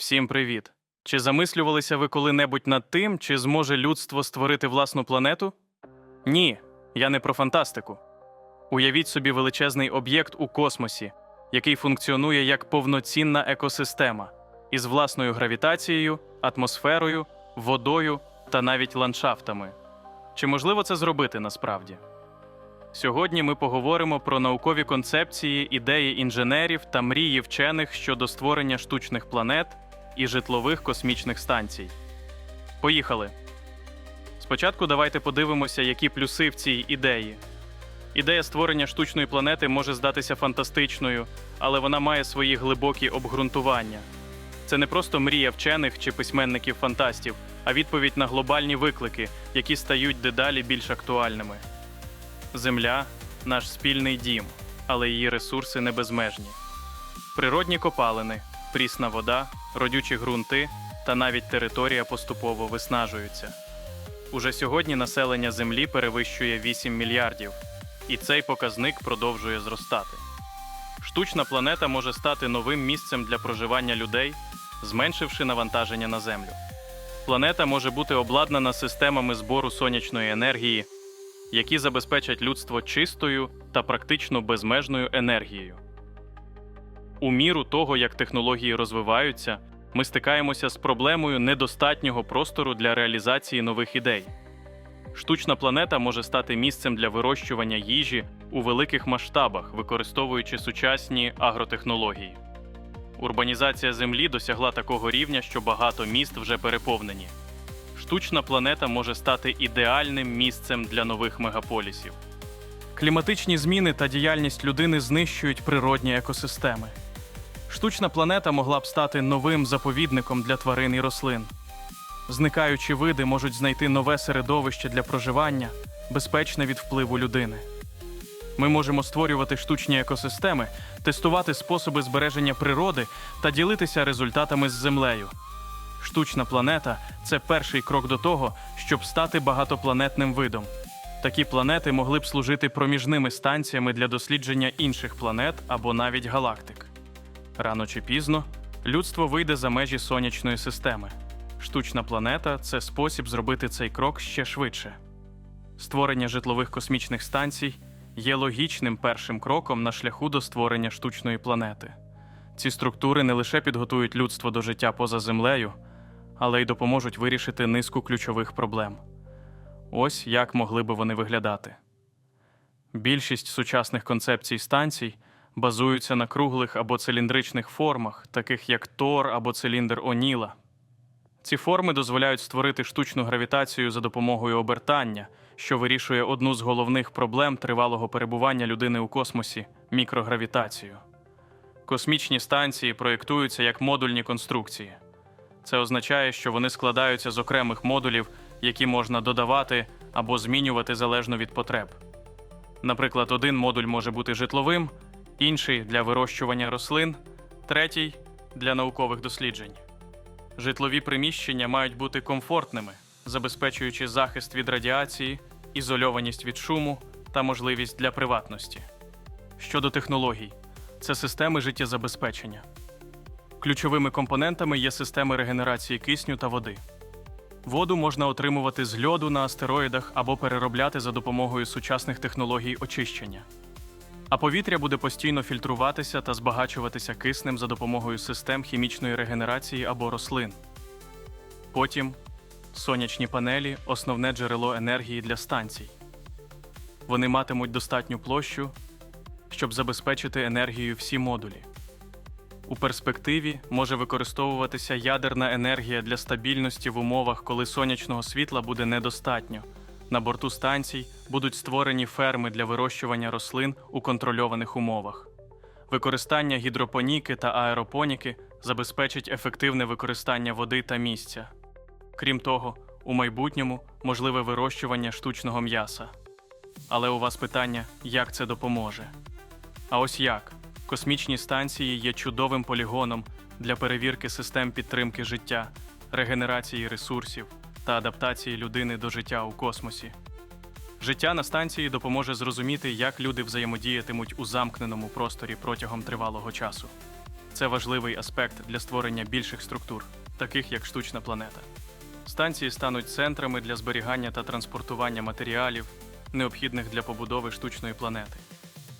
Всім привіт! Чи замислювалися ви коли-небудь над тим, чи зможе людство створити власну планету? Ні, я не про фантастику. Уявіть собі величезний об'єкт у космосі, який функціонує як повноцінна екосистема із власною гравітацією, атмосферою, водою та навіть ландшафтами. Чи можливо це зробити насправді? Сьогодні ми поговоримо про наукові концепції, ідеї інженерів та мрії вчених щодо створення штучних планет і житлових космічних станцій. Поїхали. Спочатку давайте подивимося, які плюси в цій ідеї. Ідея створення штучної планети може здатися фантастичною, але вона має свої глибокі обґрунтування. Це не просто мрія вчених чи письменників-фантастів, а відповідь на глобальні виклики, які стають дедалі більш актуальними. Земля наш спільний дім, але її ресурси не безмежні. Природні копалини, прісна вода, родючі ґрунти та навіть територія поступово виснажуються. Уже сьогодні населення Землі перевищує 8 мільярдів, і цей показник продовжує зростати. Штучна планета може стати новим місцем для проживання людей, зменшивши навантаження на Землю. Планета може бути обладнана системами збору сонячної енергії, які забезпечать людство чистою та практично безмежною енергією. У міру того, як технології розвиваються, ми стикаємося з проблемою недостатнього простору для реалізації нових ідей. Штучна планета може стати місцем для вирощування їжі у великих масштабах, використовуючи сучасні агротехнології. Урбанізація Землі досягла такого рівня, що багато міст вже переповнені. Штучна планета може стати ідеальним місцем для нових мегаполісів. Кліматичні зміни та діяльність людини знищують природні екосистеми. Штучна планета могла б стати новим заповідником для тварин і рослин. Зникаючі види можуть знайти нове середовище для проживання, безпечне від впливу людини. Ми можемо створювати штучні екосистеми, тестувати способи збереження природи та ділитися результатами з землею. Штучна планета це перший крок до того, щоб стати багатопланетним видом. Такі планети могли б служити проміжними станціями для дослідження інших планет або навіть галактик. Рано чи пізно людство вийде за межі сонячної системи. Штучна планета це спосіб зробити цей крок ще швидше. Створення житлових космічних станцій є логічним першим кроком на шляху до створення штучної планети. Ці структури не лише підготують людство до життя поза землею, але й допоможуть вирішити низку ключових проблем. Ось як могли би вони виглядати. Більшість сучасних концепцій станцій базуються на круглих або циліндричних формах, таких як Тор або циліндр Оніла. Ці форми дозволяють створити штучну гравітацію за допомогою обертання, що вирішує одну з головних проблем тривалого перебування людини у космосі мікрогравітацію. Космічні станції проєктуються як модульні конструкції. Це означає, що вони складаються з окремих модулів, які можна додавати або змінювати залежно від потреб. Наприклад, один модуль може бути житловим, інший для вирощування рослин, третій для наукових досліджень. Житлові приміщення мають бути комфортними, забезпечуючи захист від радіації, ізольованість від шуму та можливість для приватності. Щодо технологій, це системи життєзабезпечення. Ключовими компонентами є системи регенерації кисню та води. Воду можна отримувати з льоду на астероїдах або переробляти за допомогою сучасних технологій очищення. А повітря буде постійно фільтруватися та збагачуватися киснем за допомогою систем хімічної регенерації або рослин. Потім сонячні панелі основне джерело енергії для станцій. Вони матимуть достатню площу, щоб забезпечити енергією всі модулі. У перспективі може використовуватися ядерна енергія для стабільності в умовах, коли сонячного світла буде недостатньо. На борту станцій будуть створені ферми для вирощування рослин у контрольованих умовах. Використання гідропоніки та аеропоніки забезпечить ефективне використання води та місця. Крім того, у майбутньому можливе вирощування штучного м'яса. Але у вас питання, як це допоможе? А ось як? Космічні станції є чудовим полігоном для перевірки систем підтримки життя, регенерації ресурсів та адаптації людини до життя у космосі. Життя на станції допоможе зрозуміти, як люди взаємодіятимуть у замкненому просторі протягом тривалого часу. Це важливий аспект для створення більших структур, таких як штучна планета. Станції стануть центрами для зберігання та транспортування матеріалів, необхідних для побудови штучної планети.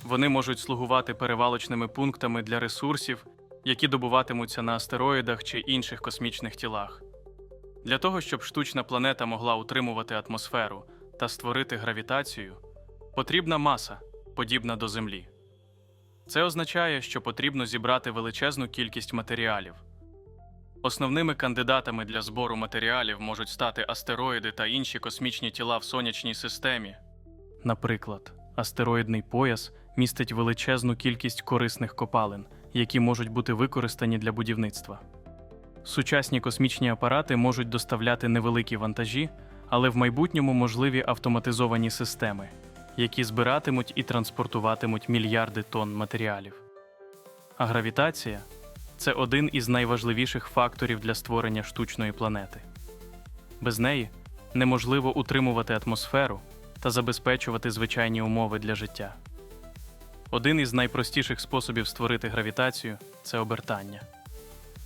Вони можуть слугувати перевалочними пунктами для ресурсів, які добуватимуться на астероїдах чи інших космічних тілах. Для того, щоб штучна планета могла утримувати атмосферу та створити гравітацію, потрібна маса, подібна до Землі. Це означає, що потрібно зібрати величезну кількість матеріалів. Основними кандидатами для збору матеріалів можуть стати астероїди та інші космічні тіла в сонячній системі. Наприклад, астероїдний пояс містить величезну кількість корисних копалин, які можуть бути використані для будівництва. Сучасні космічні апарати можуть доставляти невеликі вантажі, але в майбутньому можливі автоматизовані системи, які збиратимуть і транспортуватимуть мільярди тонн матеріалів. А гравітація це один із найважливіших факторів для створення штучної планети. Без неї неможливо утримувати атмосферу та забезпечувати звичайні умови для життя. Один із найпростіших способів створити гравітацію це обертання.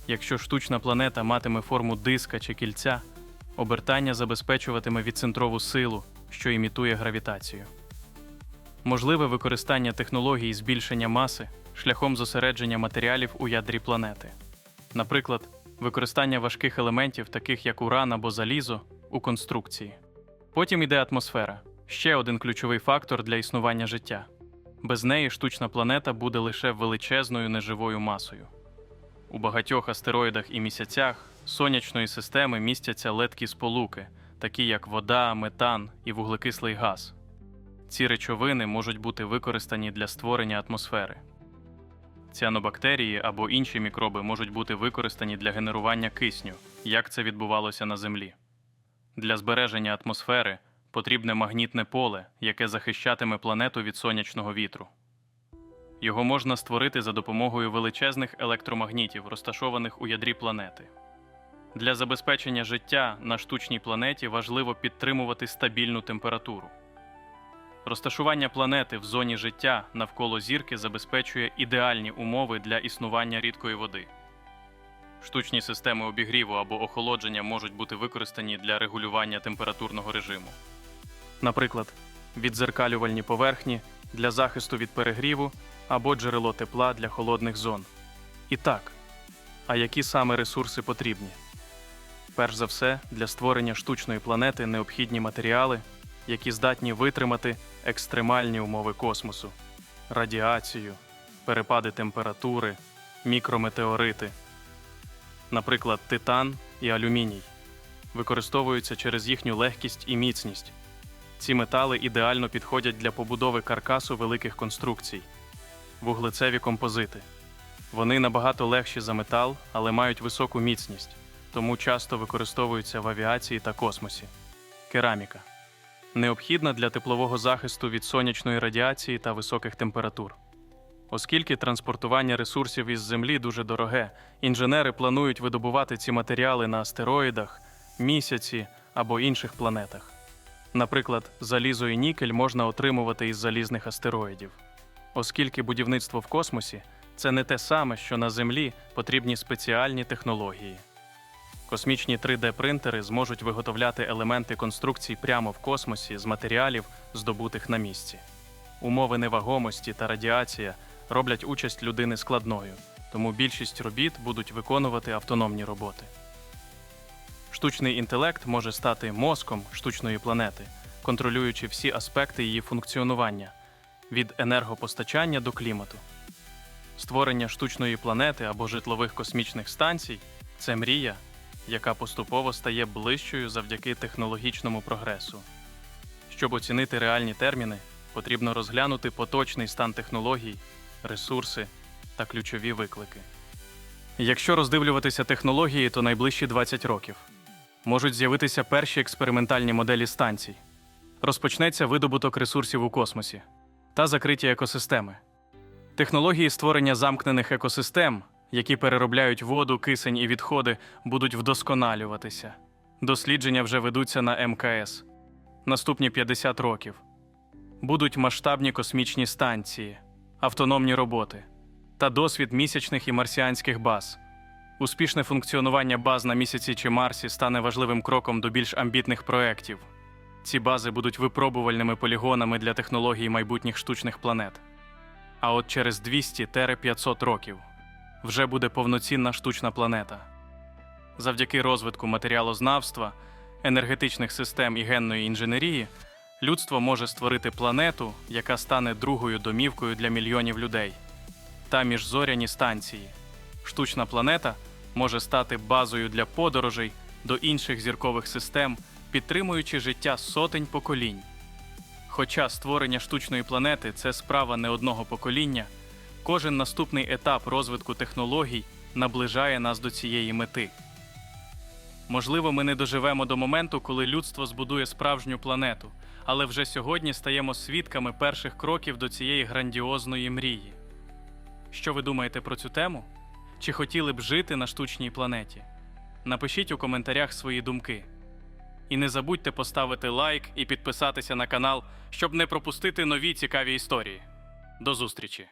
Якщо штучна планета матиме форму диска чи кільця, обертання забезпечуватиме відцентрову силу, що імітує гравітацію. Можливе використання технологій збільшення маси шляхом зосередження матеріалів у ядрі планети. Наприклад, використання важких елементів, таких як уран або залізо, у конструкції. Потім йде атмосфера ще один ключовий фактор для існування життя. Без неї штучна планета буде лише величезною неживою масою. У багатьох астероїдах і місяцях сонячної системи містяться леткі сполуки, такі як вода, метан і вуглекислий газ. Ці речовини можуть бути використані для створення атмосфери. Ціанобактерії або інші мікроби можуть бути використані для генерування кисню, як це відбувалося на Землі. Для збереження атмосфери потрібне магнітне поле, яке захищатиме планету від сонячного вітру. Його можна створити за допомогою величезних електромагнітів, розташованих у ядрі планети. Для забезпечення життя на штучній планеті важливо підтримувати стабільну температуру. Розташування планети в зоні життя навколо зірки забезпечує ідеальні умови для існування рідкої води. Штучні системи обігріву або охолодження можуть бути використані для регулювання температурного режиму. Наприклад, відзеркалювальні поверхні для захисту від перегріву або джерело тепла для холодних зон. І так, а які саме ресурси потрібні? Перш за все, для створення штучної планети необхідні матеріали, які здатні витримати екстремальні умови космосу, радіацію, перепади температури, мікрометеорити. Наприклад, титан і алюміній використовуються через їхню легкість і міцність. Ці метали ідеально підходять для побудови каркасу великих конструкцій, вуглецеві композити. Вони набагато легші за метал, але мають високу міцність, тому часто використовуються в авіації та космосі. Кераміка необхідна для теплового захисту від сонячної радіації та високих температур. Оскільки транспортування ресурсів із Землі дуже дороге, інженери планують видобувати ці матеріали на астероїдах, місяці або інших планетах. Наприклад, залізо і нікель можна отримувати із залізних астероїдів. Оскільки будівництво в космосі це не те саме, що на Землі потрібні спеціальні технології. Космічні 3D-принтери зможуть виготовляти елементи конструкцій прямо в космосі з матеріалів, здобутих на місці. Умови невагомості та радіація роблять участь людини складною, тому більшість робіт будуть виконувати автономні роботи. Штучний інтелект може стати мозком штучної планети, контролюючи всі аспекти її функціонування від енергопостачання до клімату. Створення штучної планети або житлових космічних станцій це мрія, яка поступово стає ближчою завдяки технологічному прогресу. Щоб оцінити реальні терміни, потрібно розглянути поточний стан технологій, ресурси та ключові виклики. Якщо роздивлюватися технології, то найближчі 20 років можуть з'явитися перші експериментальні моделі станцій. Розпочнеться видобуток ресурсів у космосі та закриті екосистеми. Технології створення замкнених екосистем, які переробляють воду, кисень і відходи, будуть вдосконалюватися. Дослідження вже ведуться на МКС. Наступні 50 років будуть масштабні космічні станції, автономні роботи, та досвід місячних і марсіанських баз. Успішне функціонування баз на місяці чи Марсі стане важливим кроком до більш амбітних проєктів. Ці бази будуть випробувальними полігонами для технологій майбутніх штучних планет. А от через 200-500 років вже буде повноцінна штучна планета. Завдяки розвитку матеріалознавства, енергетичних систем і генної інженерії, людство може створити планету, яка стане другою домівкою для мільйонів людей. Та міжзоряні станції. Штучна планета може стати базою для подорожей до інших зіркових систем, підтримуючи життя сотень поколінь. Хоча створення штучної планети це справа не одного покоління, кожен наступний етап розвитку технологій наближає нас до цієї мети. Можливо, ми не доживемо до моменту, коли людство збудує справжню планету, але вже сьогодні стаємо свідками перших кроків до цієї грандіозної мрії. Що ви думаєте про цю тему? Чи хотіли б жити на штучній планеті? Напишіть у коментарях свої думки. І не забудьте поставити лайк і підписатися на канал, щоб не пропустити нові цікаві історії. До зустрічі!